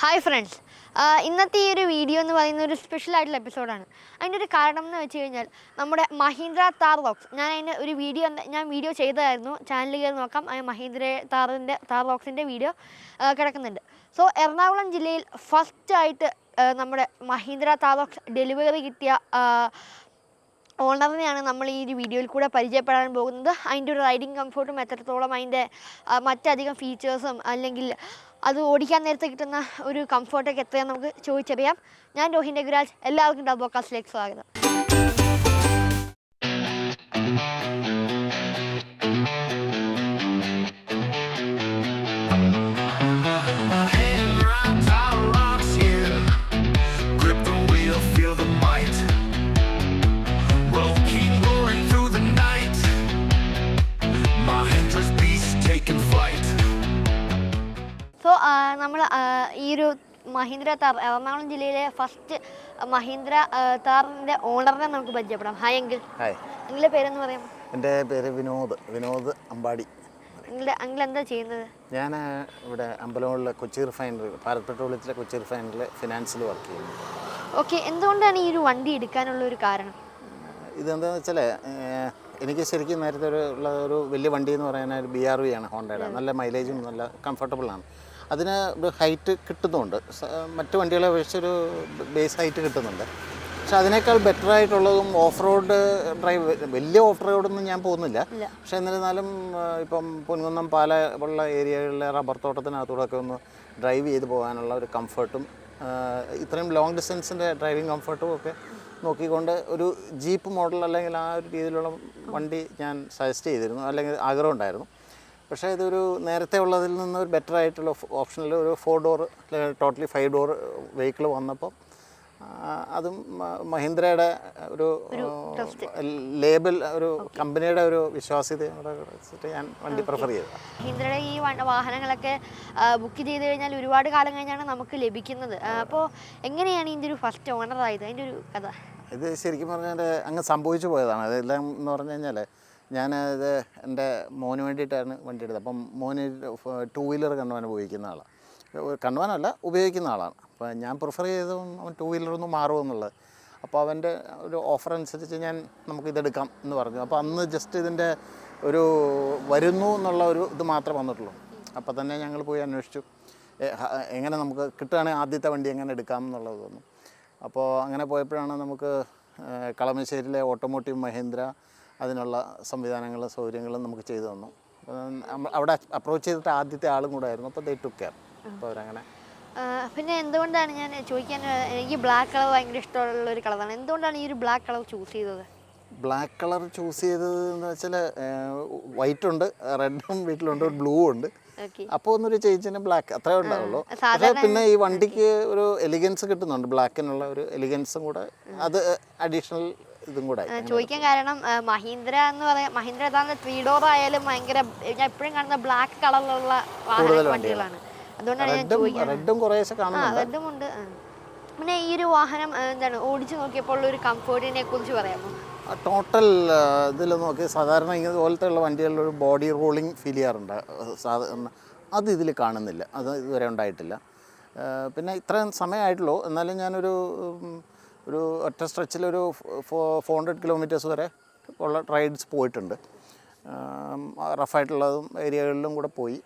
Hi friends ഇന്നത്തെ ഈ ഒരു വീഡിയോ എന്ന് പറയുന്ന ഒരു സ്പെഷ്യൽ ആയിട്ടുള്ള എപ്പിസോഡാണ് അതിന്റെ ഒരു കാരണം എന്ന് വെച്ച് കഴിഞ്ഞാൽ നമ്മുടെ മഹീന്ദ്ര താർ റോക്സ് ഞാൻ അതിന്റെ ഒരു വീഡിയോ ഞാൻ വീഡിയോ ചെയ്തതായിരുന്നു. ചാനലിൽ കയറി നോക്കാം. ആ മഹീന്ദ്ര താറിന്റെ താർ റോക്സിന്റെ വീഡിയോ കിടക്കുന്നുണ്ട്. സോ എറണാകുളം ജില്ലയിൽ ഫസ്റ്റായിട്ട് നമ്മുടെ മഹീന്ദ്ര താർ റോക്സ് ഡെലിവറി കിട്ടിയ ഓണറിനെയാണ് നമ്മൾ ഈ ഒരു വീഡിയോയിൽ കൂടെ പരിചയപ്പെടാൻ പോകുന്നത്. അതിന്റെ ഒരു റൈഡിങ് കംഫർട്ടും എത്രത്തോളം അതിന്റെ മറ്റധികം ഫീച്ചേഴ്സും അല്ലെങ്കിൽ അത് ഓടിക്കാൻ നേരത്തെ കിട്ടുന്ന ഒരു കംഫർട്ടൊക്കെ എത്രയാണെന്ന് നമുക്ക് ചോദിച്ചറിയാം. ഞാൻ രോഹിൻ രഘുരാജ് എല്ലാവർക്കും ഡബോക്കാസ്റ്റിലേക്ക് സ്വാഗതം. നമ്മൾ ഈ ഒരു മഹീന്ദ്ര താർ എറണാകുളം ജില്ലയിലെ ഫസ്റ്റ് മഹീന്ദ്ര താറിന്റെ ഓണറിനെ നമുക്ക് പരിചയപ്പെടാം. ഹായ് ഹായ് നിങ്ങളുടെ പേരെന്ന് പറയാം എന്റെ പേര് വിനോദ്. വിനോദ് അമ്പാടി. നിങ്ങളുടെ അങ്കിൾ എന്താ ചെയ്യുന്നത്? ഞാൻ ഇവിടെ അമ്പലമുള്ള കൊച്ചി റിഫൈനറി ഭാരത് പെട്രോളിയത്തിലെ കൊച്ചി റിഫൈനറിയിലെ ഫിനാൻസിൽ വർക്ക് ചെയ്യുന്നു. ഓക്കെ എന്തുകൊണ്ടാണ് ഈ ഒരു വണ്ടി എടുക്കാനുള്ള ഒരു കാരണം? ഇതെന്താണെന്ന് വെച്ചാൽ എനിക്ക് ശരിക്കും നേരത്തെ ഒരു ഉള്ള ഒരു വലിയ വണ്ടി എന്ന് പറയുന്ന ഒരു ബി ആർ വി ആണ് ഹോണ്ടയുടെ. നല്ല മൈലേജും നല്ല കംഫർട്ടബിളാണ് അതിന് ഒരു ഹൈറ്റ് കിട്ടുന്നുണ്ട്. മറ്റ് വണ്ടികളെ അപേക്ഷിച്ചൊരു ബേസ് ഹൈറ്റ് കിട്ടുന്നുണ്ട്. പക്ഷെ അതിനേക്കാൾ ബെറ്റർ ആയിട്ടുള്ളതും ഓഫ് റോഡ് ഡ്രൈവ് വലിയ ഓഫ് റോഡൊന്നും ഞാൻ പോകുന്നില്ല. പക്ഷെ എന്നിരുന്നാലും ഇപ്പം പൊൻകുന്നം പാല ഉള്ള ഏരിയകളിലെ റബ്ബർ തോട്ടത്തിനകത്തൂടെ ഒക്കെ ഒന്ന് ഡ്രൈവ് ചെയ്ത് പോകാനുള്ള ഒരു കംഫർട്ടും ഇത്രയും ലോങ് ഡിസ്റ്റൻസിന്റെ ഡ്രൈവിംഗ് കംഫർട്ടും ഒക്കെ നോക്കിക്കൊണ്ട് ഒരു ജീപ്പ് മോഡൽ അല്ലെങ്കിൽ ആ ഒരു രീതിയിലുള്ള വണ്ടി ഞാൻ സജസ്റ്റ് ചെയ്തിരുന്നു. അല്ലെങ്കിൽ ആഗ്രഹം ഉണ്ടായിരുന്നു. പക്ഷേ ഇതൊരു നേരത്തെ ഉള്ളതിൽ നിന്ന് ഒരു ബെറ്റർ ആയിട്ടുള്ള ഓപ്ഷനിൽ ഒരു four door totally five door vehicle വന്നപ്പോൾ അതും മഹീന്ദ്രയുടെ ഒരു ലേബൽ ഒരു കമ്പനിയുടെ ഒരു വിശ്വാസ്യത കൂടെ ഞാൻ വണ്ടി പ്രിഫർ ചെയ്തതാണ് മഹീന്ദ്രയുടെ ഈ വാഹനങ്ങളൊക്കെ ബുക്ക് ചെയ്ത് കഴിഞ്ഞാൽ ഒരുപാട് കാലം കഴിഞ്ഞാണ് നമുക്ക് ലഭിക്കുന്നത്. അപ്പോൾ എങ്ങനെയാണ് ഇതിന്റെ ഒരു ഫസ്റ്റ് ഓണർ ആയത്? അതിന്റെ ഒരു കഥ. ഇത് ശരിക്കും പറഞ്ഞാൽ അങ്ങ് സംഭവിച്ചു പോയതാണ്. അതെല്ലാം എന്ന് പറഞ്ഞു കഴിഞ്ഞാൽ ഞാൻ ഇത് എന്റെ മോന് വേണ്ടിയിട്ടാണ് വണ്ടി എടുത്തത്. അപ്പം മോന് ടൂ വീലർ കണ്ടുവാൻ ഉപയോഗിക്കുന്ന ആളാണ് കണ്ടുവാനല്ല ഉപയോഗിക്കുന്ന ആളാണ്. അപ്പോൾ ഞാൻ പ്രിഫർ ചെയ്തതും അവൻ ടൂ വീലറൊന്നും മാറുമെന്നുള്ളത് അപ്പോൾ അവന്റെ ഒരു ഓഫർ അനുസരിച്ച് ഞാൻ നമുക്കിതെടുക്കാം എന്ന് പറഞ്ഞു. അപ്പോൾ അന്ന് ജസ്റ്റ് ഇതിന്റെ ഒരു വരുന്നു എന്നുള്ള ഒരു ഇത് മാത്രമേ വന്നിട്ടുള്ളൂ. അപ്പോൾ തന്നെ ഞങ്ങൾ പോയി അന്വേഷിച്ചു. എങ്ങനെ നമുക്ക് കിട്ടുകയാണെങ്കിൽ ആദ്യത്തെ വണ്ടി എങ്ങനെ എടുക്കാം എന്നുള്ളത് തോന്നുന്നു അപ്പോൾ അങ്ങനെ പോയപ്പോഴാണ് നമുക്ക് കളമശ്ശേരിയിലെ ഓട്ടോമോട്ടീവ് മഹീന്ദ്ര അതിനുള്ള സംവിധാനങ്ങളും സൗകര്യങ്ങളും നമുക്ക് ചെയ്തു തന്നു. അവിടെ അപ്രോച്ച് ചെയ്തിട്ട് ആദ്യത്തെ ആളും കൂടെ ആയിരുന്നു. അപ്പോൾ ദേ ടു കെയർ അപ്പോൾ അവരങ്ങനെ പിന്നെ എന്തുകൊണ്ടാണ് ഞാൻ ചോദിക്കാൻ എനിക്ക് ബ്ലാക്ക് കളർ ഭയങ്കര ഇഷ്ടമുള്ള ഒരു കളറാണ് എന്തുകൊണ്ടാണ് ഈ ഒരു ബ്ലാക്ക് കളർ ചൂസ് ചെയ്തത്? ബ്ലാക്ക് കളർ ചൂസ് ചെയ്തത് എന്ന് വെച്ചാൽ വൈറ്റ് ഉണ്ട് റെഡും വീട്ടിലുണ്ട് ബ്ലൂ ഉണ്ട്. അപ്പോൾ ഒന്നൊരു ചേഞ്ചിന് ബ്ലാക്ക് അത്രേ ഉണ്ടാവുള്ളൂ. പക്ഷേ പിന്നെ ഈ വണ്ടിക്ക് ഒരു എലിഗൻസ് കിട്ടുന്നുണ്ട്. ബ്ലാക്കിനുള്ള ഒരു എലിഗൻസും കൂടെ അത് അഡീഷണൽ ഇതും കൂടെ ചോദിക്കാൻ കാരണം മഹീന്ദ്ര എന്ന് പറയാം മഹീന്ദ്ര ഏതാണ്ട് ത്രീ ഡോർ ആയാലും ഭയങ്കര ഞാൻ എപ്പോഴും കാണുന്ന ബ്ലാക്ക് കളറിലുള്ള വണ്ടികളാണ്. അതുകൊണ്ടാണ് ഞാൻ ചോദിക്കുന്നത്. റെഡും ഉണ്ട് പിന്നെ ഈ ഒരു വാഹനം എന്താണ് ഓടിച്ചു നോക്കിയപ്പോൾ ഒരു കംഫർട്ടിനെ കുറിച്ച് പറയാമോ? ടോട്ടൽ ഇതിൽ നോക്കി സാധാരണ ഇതുപോലത്തെ ഉള്ള വണ്ടികളിൽ ഒരു ബോഡി റോളിംഗ് ഫീൽ ചെയ്യാറുണ്ട്. സാധാരണ അത് ഇതിൽ കാണുന്നില്ല. അത് ഇതുവരെ ഉണ്ടായിട്ടില്ല. പിന്നെ ഇത്രയും സമയമായിട്ടുള്ളൂ. എന്നാലും ഞാനൊരു ഒരു ഒറ്റ സ്ട്രെച്ചിൽ ഒരു ഫോർ ഹൺഡ്രഡ് കിലോമീറ്റേഴ്സ് വരെ ഉള്ള റൈഡ്സ് പോയിട്ടുണ്ട്. റഫായിട്ടുള്ളതും ഏരിയകളിലും കൂടെ പോയി.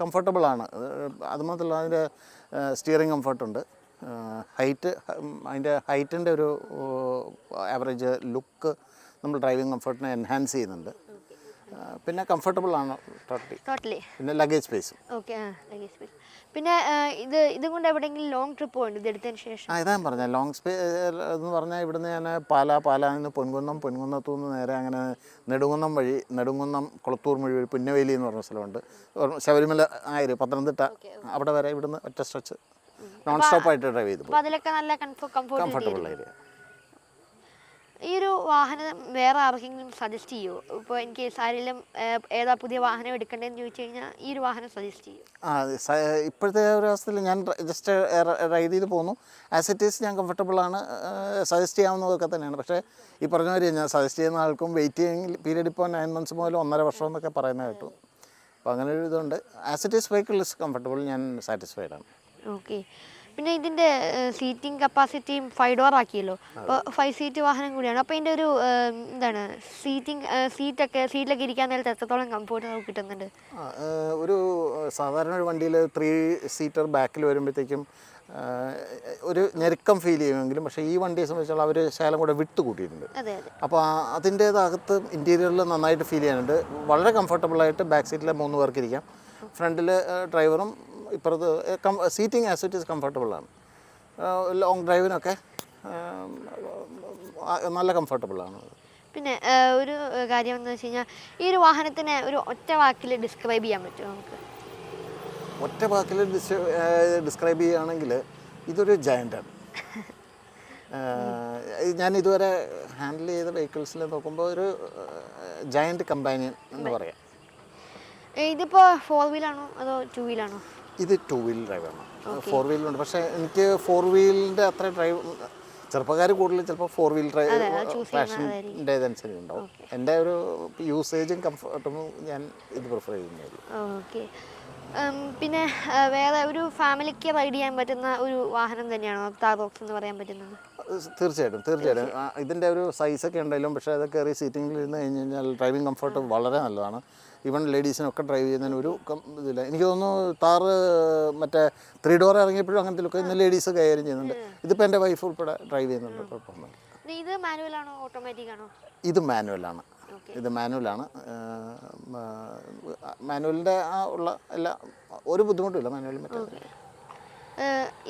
കംഫർട്ടബിളാണ് അതുമാത്രമല്ല അതിന്റെ സ്റ്റിയറിംഗ് കംഫർട്ടുണ്ട് ഹൈറ്റ് അതിന്റെ ഹൈറ്റിന്റെ ഒരു ആവറേജ് ലുക്ക് നമ്മൾ ഡ്രൈവിംഗ് കംഫർട്ടിനെ എൻഹാൻസ് ചെയ്യുന്നുണ്ട്. പിന്നെ കംഫർട്ടബിൾ ആണ്. ടോട്ടലി ടോട്ടലി പിന്നെ luggage space okay luggage space പിന്നെ ഇത് ഇതും കൊണ്ട് എവിടെയെങ്കിലും ലോങ് ട്രിപ്പ് പോയിട്ടുണ്ട് ഇത് എടുത്തതിന് ശേഷം? ആ ഇതാ ഞാൻ പറഞ്ഞ. ലോങ് സ്പേ എന്ന് പറഞ്ഞാൽ ഇവിടുന്ന് ഞാൻ പാല പാല നിന്ന് പൊൻകുന്നം പൊൻകുന്നത്തു നിന്ന് നേരെ അങ്ങനെ നെടുങ്കുന്നം വഴി നെടുങ്കുന്നം കുളത്തൂർ മുഴുവൻ വഴി പുന്നവേലി എന്ന് പറഞ്ഞ സ്ഥലമുണ്ട്. ശബരിമല ആയിരം പത്തനംതിട്ട. അവിടെ വരെ ഇവിടുന്ന് ഒറ്റ സ്ട്രെച്ച് നോൺ സ്റ്റോപ്പ് ആയിട്ട് ഡ്രൈവ് ചെയ്തു അതിലൊക്കെ നല്ല കംഫർട്ട് കംഫർട്ടബിൾ ഏരിയ ഈ ഒരു വാഹനം വേറെ ആർക്കെങ്കിലും സജസ്റ്റ് ചെയ്യുമോ ഇപ്പോൾ എനിക്ക് ആരെങ്കിലും ഏതാ പുതിയ വാഹനം എടുക്കേണ്ടതെന്ന് ചോദിച്ചു കഴിഞ്ഞാൽ ഈ ഒരു വാഹനം സജസ്റ്റ് ചെയ്യും? ആ ഇപ്പോഴത്തെ ഒരു അവസ്ഥയിൽ ഞാൻ ജസ്റ്റ് റൈഡ് ചെയ്ത് പോന്നു. ആസ് ഇറ്റ് ഈസ് ഞാൻ കംഫർട്ടബിൾ ആണ് സജസ്റ്റ് ചെയ്യാവുന്നതൊക്കെ തന്നെയാണ്. പക്ഷേ ഈ പറഞ്ഞ മാതിരി ഞാൻ സജസ്റ്റ് ചെയ്യുന്ന ആൾക്കും വെയിറ്റ് പീരീഡ് ഇപ്പോൾ നയൻ മന്ത്സ് മുതൽ ഒന്നര വർഷം എന്നൊക്കെ പറയുന്നത് കേട്ടു. അപ്പോൾ അങ്ങനെ ഒരു ഇതുണ്ട്. As it is vehicle is comfortable ഞാൻ സാറ്റിസ്ഫൈഡ് ആണ്. ഓക്കെ പിന്നെ ഇതിന്റെ സീറ്റിംഗ് കപ്പാസിറ്റിയും ഫൈവ് ഡോർ ആക്കിയല്ലോ. അപ്പോൾ ഫൈവ് സീറ്റ് വാഹനം കൂടിയാണ്. അപ്പോൾ ഇതിന്റെ ഒരു എന്താണ് സീറ്റിംഗ് സീറ്റൊക്കെ സീറ്റിലൊക്കെ ഇരിക്കാൻ നേരത്തെ എത്രത്തോളം കംഫോർട്ട് നമുക്ക് കിട്ടുന്നുണ്ട് ഒരു സാധാരണ ഒരു വണ്ടിയിൽ ത്രീ സീറ്റർ ബാക്കിൽ വരുമ്പോഴത്തേക്കും ഒരു ഞെരുക്കം ഫീൽ ചെയ്യുമെങ്കിലും പക്ഷേ ഈ വണ്ടിയെ സംബന്ധിച്ചുള്ള അവർ ശകലം കൂടെ വിട്ട് കൂട്ടിയിട്ടുണ്ട്. അതെ അതെ. അപ്പോൾ അതിന്റേതകത്ത് ഇന്റീരിയറിൽ നന്നായിട്ട് ഫീൽ ചെയ്യാനുണ്ട്. വളരെ കംഫർട്ടബിളായിട്ട് ബാക്ക് സീറ്റിലെ മൂന്ന് പേർക്ക് ഇരിക്കാം. ഫ്രണ്ടിൽ ഡ്രൈവറും ഇപ്പുറത്ത് സീറ്റിംഗ് ആസ് ഇറ്റ് ഈസ് കംഫർട്ടബിളാണ് ലോങ് ഡ്രൈവിനൊക്കെ നല്ല കംഫർട്ടബിളാണ് പിന്നെ ഒരു കാര്യം എന്ന് വെച്ച് കഴിഞ്ഞാൽ ഈ ഒരു വാഹനത്തിനെ ഒരു ഒറ്റ വാക്കിൽ ഡിസ്ക്രൈബ് ചെയ്യാൻ പറ്റുമോ നമുക്ക്? ഒറ്റ വാക്കിൽ ഡിസ്ക്രൈബ് ചെയ്യുകയാണെങ്കിൽ ഇതൊരു ജയന്റാണ് ഞാൻ ഇതുവരെ ഹാൻഡിൽ ചെയ്ത വെഹിക്കിൾസിൽ നോക്കുമ്പോൾ ഒരു ജയന്റ് കമ്പാനിയൻ എന്ന് പറയാം. ഇതിപ്പോൾ ഫോർ വീലാണോ അതോ ടു വീലാണോ ഇത് ടു വീൽ ഡ്രൈവാണ് ഫോർ വീലുണ്ട് പക്ഷേ എനിക്ക് ഫോർ വീലിന്റെ അത്ര ഡ്രൈവ് ചെറുപ്പക്കാർ കൂടുതൽ ചിലപ്പോൾ ഫോർ വീൽ ഡ്രൈവ് ഫാഷന്റെ ഇതനുസരിച്ച് ഉണ്ടാവും. എന്റെ ഒരു യൂസേജും കംഫർട്ടും ഞാൻ ഇത് പ്രിഫർ ചെയ്യുന്നത് ഓക്കെ പിന്നെ വേറെ ഒരു ഫാമിലിക്ക് റൈഡ് ചെയ്യാൻ പറ്റുന്ന ഒരു വാഹനം തന്നെയാണോ? താർ ബോക്സ് എന്ന് പറയാൻ പറ്റുന്നത്? തീർച്ചയായിട്ടും തീർച്ചയായിട്ടും. ഇതിന്റെ ഒരു സൈസൊക്കെ ഉണ്ടെങ്കിലും പക്ഷേ അത് കയറി സീറ്റിങ്ങിൽ ഇരുന്ന് കഴിഞ്ഞ് കഴിഞ്ഞാൽ ഡ്രൈവിംഗ് കംഫർട്ട് വളരെ നല്ലതാണ്. ഈവൻ ലേഡീസിനൊക്കെ ഡ്രൈവ് ചെയ്യുന്നതിന് ഒരു കം- ഇതില്ല. എനിക്ക് തോന്നുന്നു താറ് മറ്റേ ത്രീ ഡോർ ഇറങ്ങിയപ്പോഴും അങ്ങനത്തെ ലുക്ക് ഇന്ന് ലേഡീസ് കൈകാര്യം ചെയ്യുന്നുണ്ട്. ഇതിപ്പോൾ എന്റെ വൈഫ് ഉൾപ്പെടെ ഡ്രൈവ് ചെയ്യുന്നുണ്ട് കുഴപ്പമൊന്നുമില്ല. ഇത് മാനുവൽ ആണോ ഓട്ടോമാറ്റിക് ആണോ? ഇത് മാനുവലാണ് ആണ്. ഇത് മാനുവലാണ് മാനുവലിന്റെ ആ ഉള്ള എല്ലാ ഒരു ബുദ്ധിമുട്ടുമില്ല മാനുവൽ മറ്റേ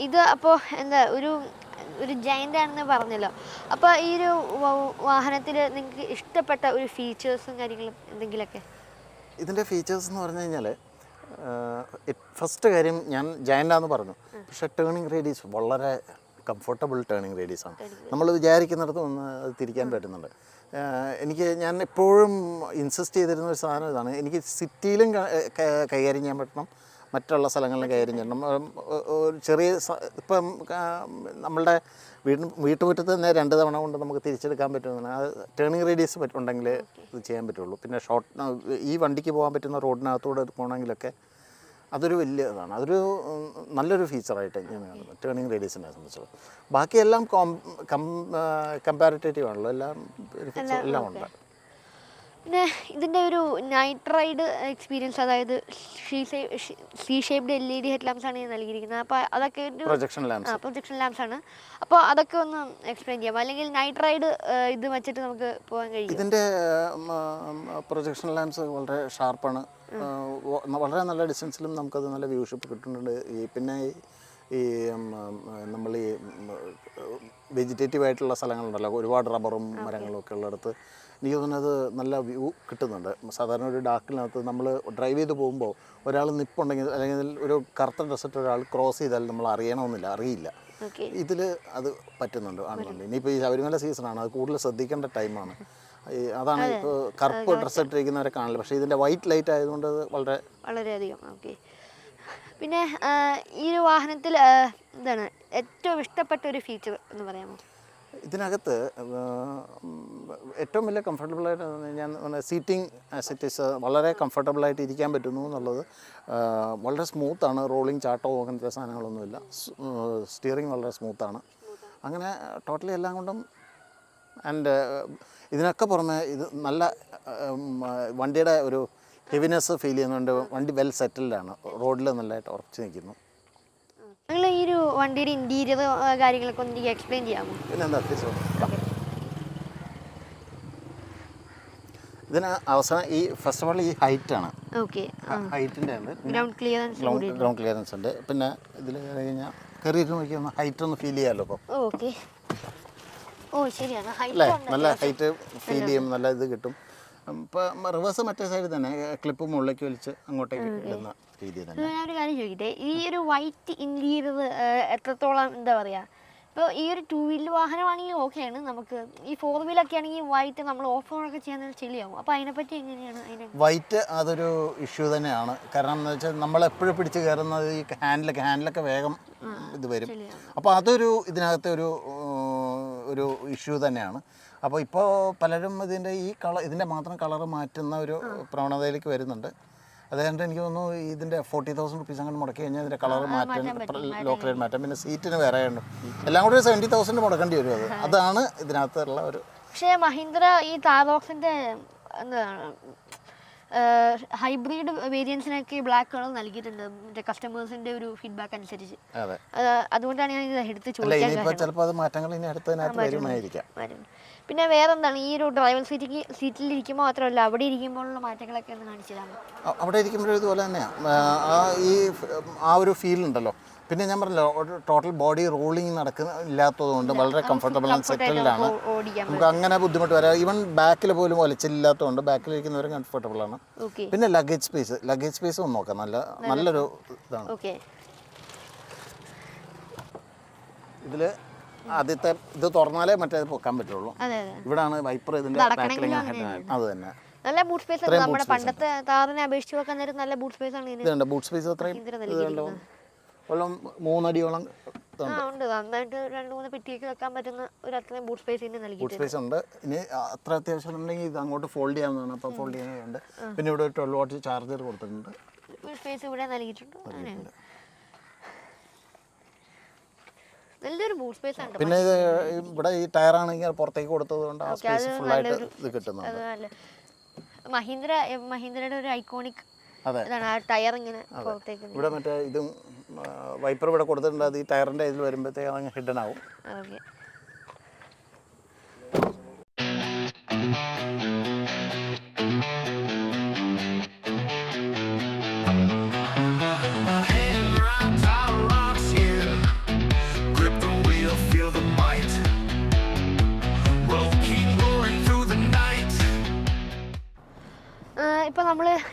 ഇത് അപ്പോൾ എന്താ ഒരു ഒരു ജയന്റ് ആണെന്ന് പറഞ്ഞല്ലോ. അപ്പോൾ ഈ ഒരു വാഹനത്തിൽ നിങ്ങൾക്ക് ഇഷ്ടപ്പെട്ട ഒരു ഫീച്ചേഴ്സും കാര്യങ്ങളും എന്തെങ്കിലുമൊക്കെ ഇതിന്റെ ഫീച്ചേഴ്സ് എന്ന് പറഞ്ഞു കഴിഞ്ഞാൽ ഫസ്റ്റ് കാര്യം ഞാൻ ജയന്റാന്ന് പറഞ്ഞു. പക്ഷെ ടേണിംഗ് റേഡീസ് വളരെ കംഫർട്ടബിൾ ടേണിംഗ് റേഡിയസ് ആണ്. നമ്മൾ വിചാരിക്കുന്നിടത്ത് ഒന്ന് അത് തിരിക്കാൻ പറ്റുന്നുണ്ട്. എനിക്ക് ഞാൻ എപ്പോഴും ഇൻസിസ്റ്റ് ചെയ്തിരുന്ന ഒരു സാധനം ഇതാണ്. എനിക്ക് സിറ്റിയിലും കൈകാര്യം ചെയ്യാൻ പറ്റണം. മറ്റുള്ള സ്ഥലങ്ങളിലും കയറി ഒരു ചെറിയ ഇപ്പം നമ്മളുടെ വീട് വീട്ടുമുറ്റത്ത് തന്നെ രണ്ട് തവണ കൊണ്ട് നമുക്ക് തിരിച്ചെടുക്കാൻ പറ്റുന്നതാണ്. അത് ടേണിങ് റേഡിയസ് ഉണ്ടെങ്കിൽ ഇത് ചെയ്യാൻ പറ്റുള്ളൂ. പിന്നെ ഷോർട്ട് ഈ വണ്ടിക്ക് പോകാൻ പറ്റുന്ന റോഡിനകത്തൂടെ പോകണമെങ്കിലൊക്കെ അതൊരു വലിയ ഇതാണ് അതൊരു നല്ലൊരു ഫീച്ചറായിട്ട് ഞാൻ കാണുന്നു ടേണിങ് റേഡിയസിനെ സംബന്ധിച്ചിടത്തോളം ബാക്കിയെല്ലാം കോം കം കമ്പാരിറ്റേറ്റീവ് ആണല്ലോ. എല്ലാം എല്ലാം ഉണ്ട്. പിന്നെ ഇതിന്റെ ഒരു നൈറ്റ് റൈഡ് എക്സ്പീരിയൻസ് അതായത് C shaped L E D head ആണ് ഇത് നൽകിയിരിക്കുന്നത് അപ്പോൾ അതൊക്കെ ഒരു പ്രൊജക്ഷൻ ആ ലാംസ് പ്രൊജക്ഷൻ ലാംപ്സ് ആണ് അപ്പോൾ അതൊക്കെ ഒന്ന് എക്സ്പ്ലെയിൻ ചെയ്യാം അല്ലെങ്കിൽ നൈറ്റ് റൈഡ് ഇത് വെച്ചിട്ട് നമുക്ക് പോകാൻ കഴിയും ഇതിന്റെ പ്രൊജക്ഷൻ ലാംസ് വളരെ ഷാർപ്പാണ് വളരെ നല്ല ഡിസ്റ്റൻസിലും നമുക്കത് നല്ല വ്യൂഷിപ്പ് കിട്ടുന്നുണ്ട് ഈ പിന്നെ ഈ നമ്മൾ ഈ വെജിറ്റേറ്റീവ് ആയിട്ടുള്ള സ്ഥലങ്ങളുണ്ടല്ലോ ഒരുപാട് റബ്ബറും മരങ്ങളും ഒക്കെ ഉള്ളിടത്ത് എനിക്ക് തോന്നുന്നത് നല്ല വ്യൂ കിട്ടുന്നുണ്ട്. സാധാരണ ഒരു ഡാക്കിനകത്ത് നമ്മൾ ഡ്രൈവ് ചെയ്ത് പോകുമ്പോൾ ഒരാൾ നിപ്പുണ്ടെങ്കിൽ അല്ലെങ്കിൽ ഒരു കറുത്ത ഡ്രസ്സിട്ട് ഒരാൾ ക്രോസ് ചെയ്താൽ നമ്മൾ അറിയണമെന്നില്ല അറിയില്ല. ഇതിൽ അത് പറ്റുന്നുണ്ട് ആണെന്നുണ്ട് ഇനിയിപ്പോൾ ഈ ശബരിമല സീസണാണ് അത് കൂടുതൽ ശ്രദ്ധിക്കേണ്ട ടൈമാണ് അതാണ് ഇപ്പോൾ കറുപ്പ് ഡ്രസ്സ് ഇട്ടിരിക്കുന്നവരെ കാണില്ല പക്ഷേ ഇതിന്റെ വൈറ്റ് ലൈറ്റ് ആയതുകൊണ്ട് അത് വളരെ വളരെയധികം ഓക്കെ പിന്നെ ഈ ഒരു വാഹനത്തിൽ എന്താണ് ഏറ്റവും ഇഷ്ടപ്പെട്ട ഒരു ഫീച്ചർ എന്ന് പറയാമോ? ഇതിനകത്ത് ഏറ്റവും വലിയ കംഫർട്ടബിളായിട്ട് ഞാൻ സീറ്റിംഗ് സെറ്റീസ് വളരെ കംഫർട്ടബിളായിട്ട് ഇരിക്കാൻ പറ്റുന്നു എന്നുള്ളത് വളരെ സ്മൂത്താണ് റോളിംഗ് ചാട്ടോ അങ്ങനത്തെ സാധനങ്ങളൊന്നുമില്ല. സ്റ്റിയറിംഗ് വളരെ സ്മൂത്താണ് അങ്ങനെ ടോട്ടലി എല്ലാം കൊണ്ടും ആൻഡ് ഇതിനൊക്കെ പുറമെ ഇത് നല്ല വണ്ടിയുടെ ഒരു ഹെവിനെസ് ഫീൽ ചെയ്യുന്നുണ്ട്. വണ്ടി വെൽ സെറ്റിൽഡാണ് റോഡിൽ നല്ലതായിട്ട് ഉറച്ചു നിൽക്കുന്നു. നിങ്ങൾ ഈ ഒരു വണ്ടിയുടെ ഇന്റീരിയർ കാര്യങ്ങളൊക്കെ ഒന്ന് എനിക്ക് എക്സ്പ്ലെയിൻ ചെയ്യാമോ? പിന്നെന്താ ഇതിന് അവസാനം ഈ ഫസ്റ്റ് ഓഫ് ഓൾ ഈ ഹൈറ്റ് ആണ്. ഹൈറ്റിന്റെ ഉണ്ട്. ഗ്രൗണ്ട് ക്ലിയറൻസ് ഗ്രൗണ്ട് ക്ലിയറൻസ് ഉണ്ട്. പിന്നെ ഇതിൽ കഴിഞ്ഞാൽ കയറിയിട്ട് നോക്കിയാൽ ഹൈറ്റ് ഒന്ന് ഫീൽ ചെയ്യാമല്ലോ ഓക്കെ ഓ ശരിയാണ്. അല്ലേ? നല്ല ഹൈറ്റ് ഫീൽ ചെയ്യും നല്ല ഇത് കിട്ടും. ഇപ്പം റിവേഴ്സ് മറ്റേ സൈഡിൽ തന്നെ ക്ലിപ്പ് മുകളിലേക്ക് വലിച്ച് അങ്ങോട്ടേക്ക് ഇടുന്ന. തന്നെ ഒരു കാര്യം ചോദിക്കട്ടെ? ഈ ഒരു വൈറ്റ് ഇന്റീരിയർ എത്രത്തോളം എന്താ പറയുക ഇപ്പോൾ ഈ ഒരു ടൂ വീലർ വാഹനമാണെങ്കിൽ ഓക്കെയാണ്. നമുക്ക് ഈ ഫോർ വീലൊക്കെ ആണെങ്കിൽ വൈറ്റ് നമ്മൾ ഓഫ് റോഡ് ഒക്കെ ചെയ്യാൻ ചെളിയാവും അപ്പോൾ അതിനെപ്പറ്റി എങ്ങനെയാണ് അതിനെ വൈറ്റ് അതൊരു ഇഷ്യൂ തന്നെയാണ്. കാരണം എന്ന് വെച്ചാൽ നമ്മൾ എപ്പോഴും പിടിച്ച് കയറുന്നത് ഈ ഹാൻഡിലൊക്കെ ഹാൻഡിലൊക്കെ വേഗം ഇത് വരും. അപ്പോൾ അതൊരു ഇതിനകത്തെ ഒരു ഒരു ഇഷ്യൂ തന്നെയാണ്. അപ്പോൾ ഇപ്പോൾ പലരും ഇതിന്റെ ഈ കളർ ഇതിന്റെ മാത്രം കളർ മാറ്റുന്ന ഒരു പ്രവണതയിലേക്ക് വരുന്നുണ്ട്. അതുകൊണ്ട് എനിക്ക് തോന്നുന്നു ഇതിന്റെ ഫോർട്ടി തൗസൻഡ് റുപ്പീസ് അങ്ങനെ മുടക്കി കഴിഞ്ഞാൽ ഇതിന്റെ കളർ മാറ്റാൻ ലോക്കൽ റേറ്റ് മാറ്റാം. പിന്നെ സീറ്റിന് വേറെ ഉണ്ട്. എല്ലാം കൂടി സെവന്റി തൗസൻഡ് മുടക്കേണ്ടി വരും അത്. അതാണ് ഇതിനകത്തുള്ള ഒരു പക്ഷേ മഹീന്ദ്ര ഈ എന്താണ് ഹൈബ്രിഡ് വേരിയൻസിനൊക്കെ ബ്ലാക്ക് കളർ നൽകിയിട്ടുണ്ട്. മറ്റേ കസ്റ്റമേഴ്സിന്റെ ഒരു ഫീഡ്ബാക്ക് അനുസരിച്ച്. അതെ. അതുകൊണ്ടാണ് ഞാൻ ഇത് എടുത്ത് ചോദിച്ചത് ചോദിക്കാൻ. ചിലപ്പോൾ അത് മാറ്റങ്ങൾ ഇനി അടുത്തതിനകത്ത് വരുമായിരിക്കാം. വരും. പിന്നെ വേറെ എന്താണ് ഈ ഒരു ഡ്രൈവർ സീറ്റിക്ക് സീറ്റിൽ ഇരിക്കുമ്പോൾ മാത്രമല്ല അവിടെ ഇരിക്കുമ്പോഴുള്ള മാറ്റങ്ങളൊക്കെ ഒന്ന് കാണിച്ചതാണ് അവിടെ ഇരിക്കുമ്പോഴും ഇതുപോലെ തന്നെയാണ് ആ ഈ ആ ഒരു ഫീൽ ഉണ്ടല്ലോ. പിന്നെ ഞാൻ പറഞ്ഞല്ലോ ടോട്ടൽ ബോഡി റോളിങ് നടക്കുന്ന ഇല്ലാത്തതുകൊണ്ട് വളരെ കംഫർട്ടബിൾ ആൻഡ് സെറ്റിലാണ് നമുക്ക് അങ്ങനെ ബുദ്ധിമുട്ട് വരാം. ഈവൻ ബാക്കിൽ പോലും ഒലച്ചില്ലാത്തതുകൊണ്ട് ബാക്കിലിരിക്കുന്നവരും കംഫർട്ടബിൾ ആണ്. പിന്നെ ലഗേജ് സ്പേസ് ലഗേജ് സ്പേസ് ഒന്ന് നോക്കാം. നല്ല നല്ലൊരു ഇതാണ്. ഇതിൽ ആദ്യത്തെ ഇത് തുറന്നാലേ മറ്റേ പൊക്കാൻ പറ്റുള്ളൂ. ഇവിടാണ് വൈപ്പർ ഇതിന്റെ അത് തന്നെ. നല്ല ബൂട്ട് സ്പേസ് ആണ് നമ്മുടെ പണ്ടത്തെ താറിനെ അപേക്ഷിച്ച് നോക്കാൻ നേരം നല്ല ബൂട്ട് സ്പേസ് ആണ് ഇതിന്. ബൂട്ട് സ്പേസ് അത്രയും കൊല്ലം മൂന്നടിയോളം ഉണ്ട്. നന്നായിട്ട് രണ്ട് മൂന്ന് പെട്ടിയൊക്കെ വെക്കാൻ പറ്റുന്ന ഒരു അത്രയും ബൂട്ട് സ്പേസ് ഇതിന് ബൂട്ട് സ്പേസ് ഉണ്ട്. ഇനി അത്ര അത്യാവശ്യം ഉണ്ടെങ്കിൽ ഇത് അങ്ങോട്ട് ഫോൾഡ് ചെയ്യാവുന്നതാണ്. അപ്പോൾ ഫോൾഡ് ചെയ്യാനുണ്ട് പിന്നെ ഇവിടെ ട്വൽവ് വാട്ട് ചാർജർ കൊടുത്തിട്ടുണ്ട്. സ്പേസ് ഇവിടെ നൽകിയിട്ടുണ്ട്. നല്ലൊരു ബൂട്ട് സ്പേസ് ആണ് പിന്നെ ഇത് ഇവിടെ ഈ ടയറാണെങ്കിൽ പുറത്തേക്ക് കൊടുത്തത് കൊണ്ട് ആ സ്പേസ് ഫുള്ളായിട്ട് ഇത് കിട്ടുന്നുണ്ട്. മഹീന്ദ്ര മഹീന്ദ്രയുടെ ഒരു ഐക്കോണിക് ടയർ ഇങ്ങനെ പുറത്തേക്ക് ഇവിടെ മറ്റേ ഇതും വൈപ്പർ ഇവിടെ കൊടുത്തിട്ടുണ്ട്. അത് ഈ ടയറിന്റെ ഇതിൽ വരുമ്പോഴത്തേക്ക് അതങ്ങ് ഹിഡൻ ആവും. ഓക്കെ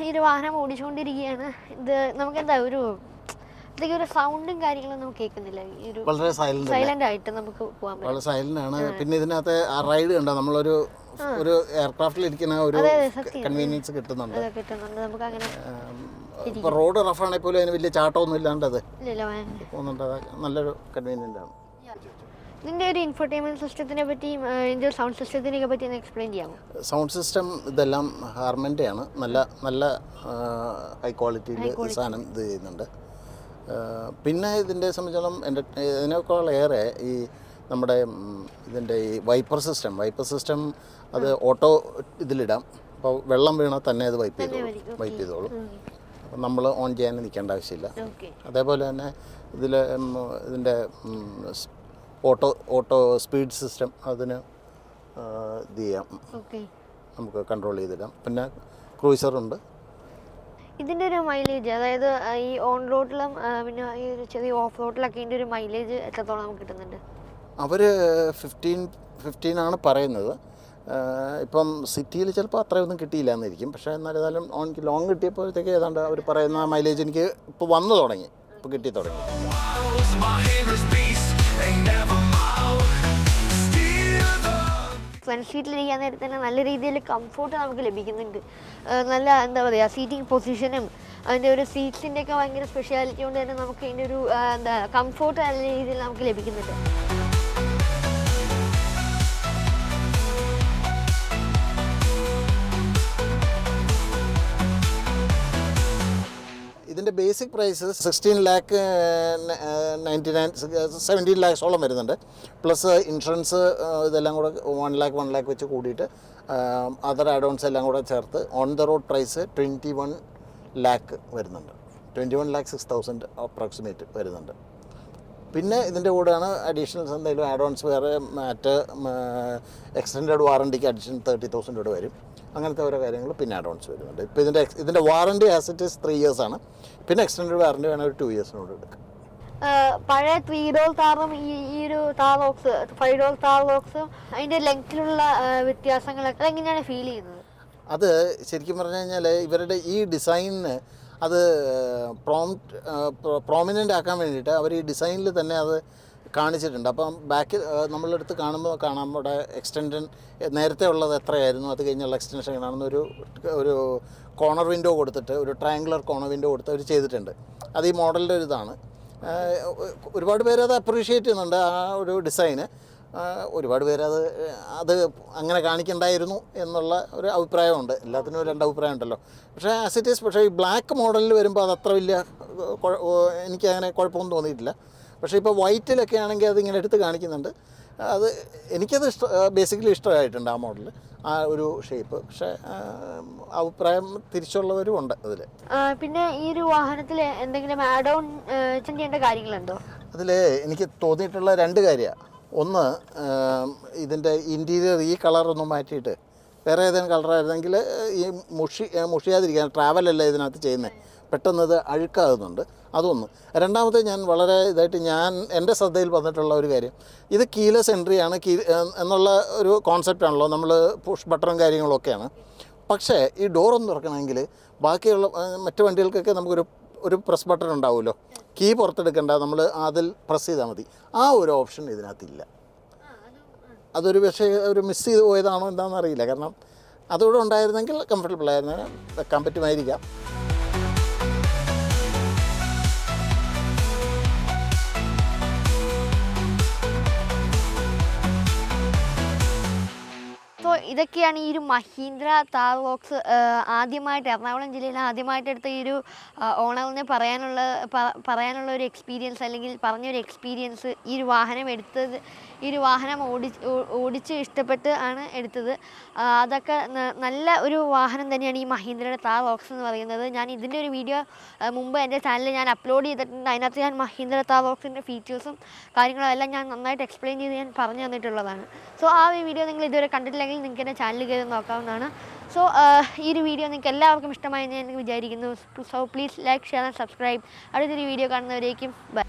ഈ ഒരു വാഹനം ഓടിച്ചുകൊണ്ടിരിക്കുകയാണ് ഇത് നമുക്ക് എന്താ ഒരു ഒരു സൗണ്ടും കാര്യങ്ങളും നമുക്ക് കേൾക്കുന്നില്ല. ഈ ഒരു വളരെ സൈലന്റ് സൈലന്റ് ആയിട്ട് നമുക്ക് പോകാൻ വളരെ സൈലന്റ് ആണ്. പിന്നെ ഇതിനകത്ത് ആ റൈഡ് കണ്ടോ? നമ്മളൊരു ഒരു എയർക്രാഫ്റ്റിൽ ഇരിക്കുന്ന ഒരു കൺവീനിയൻസ് കിട്ടുന്നുണ്ട്. ഇപ്പൊ കിട്ടുന്നുണ്ട്. നമുക്ക് അങ്ങനെ ഇപ്പോൾ റോഡ് റഫാണെങ്കിൽ പോലും അതിന് വലിയ ചാട്ടമൊന്നും ഇല്ലാണ്ടത്. പോകുന്നുണ്ട്. നല്ലൊരു കൺവീനിയന്റ് ആണ്. ഇതിന്റെ ഒരു ഇൻഫർടൈൻമെന്റ് സിസ്റ്റത്തിനെ പറ്റിയും ഇതിന്റെ സൗണ്ട് സിസ്റ്റത്തിനെ പറ്റി ഒന്ന് എക്സ്പ്ലെയിൻ ചെയ്യാമോ? സൗണ്ട് സിസ്റ്റം ഇതെല്ലാം ഹാർമന്റെ ആണ് നല്ല നല്ല ഹൈ ക്വാളിറ്റിയിൽ സാധനം ഇത് ചെയ്യുന്നുണ്ട്. പിന്നെ ഇതിന്റെ സംബന്ധിച്ചോളം എന്റെ ഇതിനേക്കാൾ ഏറെ ഈ നമ്മുടെ ഇതിന്റെ ഈ വൈപ്പർ സിസ്റ്റം വൈപ്പർ സിസ്റ്റം അത് ഓട്ടോ ഇതിലിടാം. അപ്പോൾ വെള്ളം വീണാൽ തന്നെ അത് വൈപ്പ് ചെയ്തോളും. വൈപ്പ് ചെയ്തോളും. അപ്പം നമ്മൾ ഓൺ ചെയ്യാൻ നിൽക്കേണ്ട ആവശ്യമില്ല. അതേപോലെ തന്നെ ഇതിൽ ഇതിന്റെ ഓട്ടോ ഓട്ടോ സ്പീഡ് സിസ്റ്റം അതിന് ഇത് ചെയ്യാം. നമുക്ക് കൺട്രോൾ ചെയ്തിടാം. പിന്നെ ക്രൂസറുണ്ട് ഇതിന്റെ ഒരു മൈലേജ് അതായത് ഈ ഓൺ റോഡിലും പിന്നെ ഈ ഒരു ചെറിയ ഓഫ് റോഡിലൊക്കെ ഇതിന്റെ ഒരു മൈലേജ് എത്രത്തോളം നമുക്ക് കിട്ടുന്നുണ്ട്? അവർ ഫിഫ്റ്റീൻ ഫിഫ്റ്റീൻ ആണ് പറയുന്നത്. ഇപ്പം സിറ്റിയിൽ ചിലപ്പോൾ അത്രയൊന്നും കിട്ടിയില്ല എന്നിരിക്കും. പക്ഷേ എന്നാലും ഓൺ ലോങ് കിട്ടിയപ്പോഴത്തേക്ക് ഏതാണ്ട് അവർ പറയുന്ന മൈലേജ് എനിക്ക് ഇപ്പോൾ വന്നു തുടങ്ങി. ഇപ്പോൾ കിട്ടി തുടങ്ങി. ഫ്രണ്ട് സീറ്റിലിരിക്കാൻ നേരത്ത് തന്നെ നല്ല രീതിയിൽ കംഫോർട്ട് നമുക്ക് ലഭിക്കുന്നുണ്ട്. നല്ല എന്താ പറയുക സീറ്റിംഗ് പൊസിഷനും അതിന്റെ ഒരു സീറ്റ്സിന്റെ ഒക്കെ ഭയങ്കര സ്പെഷ്യാലിറ്റി കൊണ്ട് തന്നെ നമുക്ക് അതിന്റെ ഒരു എന്താ കംഫോർട്ട് നല്ല രീതിയിൽ നമുക്ക് ലഭിക്കുന്നുണ്ട്. Basic price sixteen lakh ninety nine seventeen ലാക്സോളം വരുന്നുണ്ട്. പ്ലസ് ഇൻഷുറൻസ് ഇതെല്ലാം കൂടെ വൺ ലാക്ക് വൺ ലാക്ക് വെച്ച് കൂടിയിട്ട് അതർ ആഡോൺസ് എല്ലാം കൂടെ ചേർത്ത് on the road price twenty one lakh വരുന്നുണ്ട്. Twenty one lakh six thousand approximate വരുന്നുണ്ട്. പിന്നെ ഇതിന്റെ കൂടെയാണ് അഡീഷണൽസ് എന്തെങ്കിലും ആഡോൺസ് വേറെ മറ്റ് എക്സ്റ്റൻഡ് വാറണ്ടിക്ക് അഡീഷണൽ തേർട്ടി തൗസൻഡ് വരും. അങ്ങനത്തെ ഓരോ കാര്യങ്ങൾ പിന്നെ അഡ്വാൻസ് വരുന്നുണ്ട്. ഇപ്പോൾ ഇതിന്റെ ഇതിന്റെ warranty as it is three years ആണ്. പിന്നെ എക്സ്റ്റൻഡ് വാറണ്ടി വേണമെങ്കിൽ ഒരു ടു ഇയേഴ്സിനോട് എടുക്കാം. പഴയ ത്രീ ഡോൾ താറും ഈ ഈ ഒരു താറോക്സ് ഫൈവ് ഡോൾ താറോക്സും അതിന്റെ ലെങ്ത്തിലുള്ള വ്യത്യാസങ്ങളൊക്കെ അതെങ്ങനെയാണ് ഫീൽ ചെയ്യുന്നത്? അത് ശരിക്കും പറഞ്ഞു കഴിഞ്ഞാൽ ഇവരുടെ ഈ ഡിസൈനിന് അത് പ്രോമിനന്റ് ആക്കാൻ വേണ്ടിയിട്ട് അവർ ഈ ഡിസൈനിൽ തന്നെ അത് കാണിച്ചിട്ടുണ്ട്. അപ്പം ബാക്കിൽ നമ്മളെടുത്ത് കാണുമ്പോൾ കാണാം. അവിടെ എക്സ്റ്റൻഷൻ നേരത്തെ ഉള്ളത് എത്രയായിരുന്നു? അത് കഴിഞ്ഞുള്ള എക്സ്റ്റൻഷൻ കാണുന്ന ഒരു ഒരു കോർണർ വിൻഡോ കൊടുത്തിട്ട് ഒരു ട്രയാങ്കുലർ കോർണർ വിൻഡോ കൊടുത്ത് അവർ ചെയ്തിട്ടുണ്ട്. അത് ഈ മോഡലിന്റെ ഒരു ഇതാണ്. ഒരുപാട് പേര് അത് അപ്രീഷിയേറ്റ് ചെയ്യുന്നുണ്ട് ആ ഒരു ഡിസൈന് ഒരുപാട് പേര് അത് അത് അങ്ങനെ കാണിക്കണ്ടായിരുന്നു എന്നുള്ള ഒരു അഭിപ്രായമുണ്ട്. എല്ലാത്തിനും രണ്ട് അഭിപ്രായം ഉണ്ടല്ലോ. പക്ഷേ ആസ് ഇറ്റ് ഈസ് പക്ഷേ ഈ ബ്ലാക്ക് മോഡലിൽ വരുമ്പോൾ അത് അത്ര വലിയ എനിക്ക് അങ്ങനെ കുഴപ്പമൊന്നും തോന്നിയിട്ടില്ല. പക്ഷേ ഇപ്പോൾ വൈറ്റിലൊക്കെ ആണെങ്കിൽ അത് ഇങ്ങനെ എടുത്ത് കാണിക്കുന്നുണ്ട്. അത് എനിക്കത് ഇഷ്ട ബേസിക്കലി ഇഷ്ടമായിട്ടുണ്ട് ആ മോഡൽ ആ ഒരു ഷേപ്പ് പക്ഷെ അഭിപ്രായം തിരിച്ചുള്ളവരും ഉണ്ട് അതിൽ. പിന്നെ ഈ ഒരു വാഹനത്തിൽ എന്തെങ്കിലും ആഡ് ഓൺ ചെയ്യേണ്ട കാര്യങ്ങളുണ്ടോ? അതിൽ എനിക്ക് തോന്നിയിട്ടുള്ള രണ്ട് കാര്യമാണ്. ഒന്ന് ഇതിന്റെ ഇന്റീരിയർ ഈ കളറൊന്നും മാറ്റിയിട്ട് വേറെ ഏതെങ്കിലും കളറായിരുന്നെങ്കിൽ ഈ മുഷി മുഷിയാതിരിക്കാൻ ട്രാവലല്ല ഇതിനകത്ത് ചെയ്യുന്നത് പെട്ടെന്ന് ഇത് അഴുക്കാകുന്നുണ്ട്. അതൊന്ന്. രണ്ടാമത്തെ ഞാൻ വളരെ ഇതായിട്ട് ഞാൻ എന്റെ ശ്രദ്ധയിൽ വന്നിട്ടുള്ള ഒരു കാര്യം. ഇത് കീലെസ് എൻട്രിയാണ് കീ എന്നുള്ള ഒരു കോൺസെപ്റ്റാണല്ലോ നമ്മൾ പുഷ് ബട്ടറും കാര്യങ്ങളൊക്കെയാണ്. പക്ഷേ ഈ ഡോറൊന്ന് തുറക്കണമെങ്കിൽ ബാക്കിയുള്ള മറ്റ് വണ്ടികൾക്കൊക്കെ നമുക്കൊരു ഒരു പ്രസ് ബട്ടൺ ഉണ്ടാവുമല്ലോ. കീ പുറത്തെടുക്കേണ്ട. നമ്മൾ അതിൽ പ്രസ് ചെയ്താൽ മതി. ആ ഒരു ഓപ്ഷൻ ഇതിനകത്തില്ല. അതൊരു പക്ഷേ ഒരു മിസ് ചെയ്ത് പോയതാണോ എന്താണെന്ന് അറിയില്ല. കാരണം അതുകൂടെ ഉണ്ടായിരുന്നെങ്കിൽ കംഫർട്ടബിൾ ആയിരുന്നു. വെക്കാൻ പറ്റുമായിരിക്കാം ഇതൊക്കെയാണ് ഈ ഒരു മഹീന്ദ്ര താർ ബോക്സ് ആദ്യമായിട്ട് എറണാകുളം ജില്ലയിൽ ആദ്യമായിട്ട് എടുത്ത ഈ ഒരു ഓണറിന് പറയാനുള്ള പറയാനുള്ള ഒരു എക്സ്പീരിയൻസ് അല്ലെങ്കിൽ പറഞ്ഞൊരു എക്സ്പീരിയൻസ് ഈ ഒരു വാഹനം എടുത്തത് ഈ ഒരു വാഹനം ഓടി ഓടിച്ച് ഇഷ്ടപ്പെട്ട് ആണ് എടുത്തത്. അതൊക്കെ നല്ല ഒരു വാഹനം തന്നെയാണ് ഈ മഹീന്ദ്രയുടെ താർ വോക്സ് എന്ന് പറയുന്നത്. ഞാൻ ഇതിന്റെ ഒരു വീഡിയോ മുമ്പ് എന്റെ ചാനലിൽ ഞാൻ അപ്ലോഡ് ചെയ്തിട്ടുണ്ട്. അതിനകത്ത് ഞാൻ മഹീന്ദ്ര താർ വോക്സിന്റെ ഫീച്ചേഴ്സും കാര്യങ്ങളും എല്ലാം ഞാൻ നന്നായിട്ട് എക്സ്പ്ലെയിൻ ചെയ്ത് ഞാൻ പറഞ്ഞു തന്നിട്ടുള്ളതാണ്. സോ ആ ഒരു വീഡിയോ നിങ്ങൾ ഇതുവരെ കണ്ടിട്ടില്ലെങ്കിൽ നിങ്ങൾക്ക് എന്റെ ചാനൽ കയറി നോക്കാവുന്നതാണ്. സോ ഈ ഒരു വീഡിയോ നിങ്ങൾക്ക് എല്ലാവർക്കും ഇഷ്ടമായി ഞാൻ വിചാരിക്കുന്നു. So please like share and subscribe അടുത്തൊരു വീഡിയോ കാണുന്നവരേക്കും ബൈ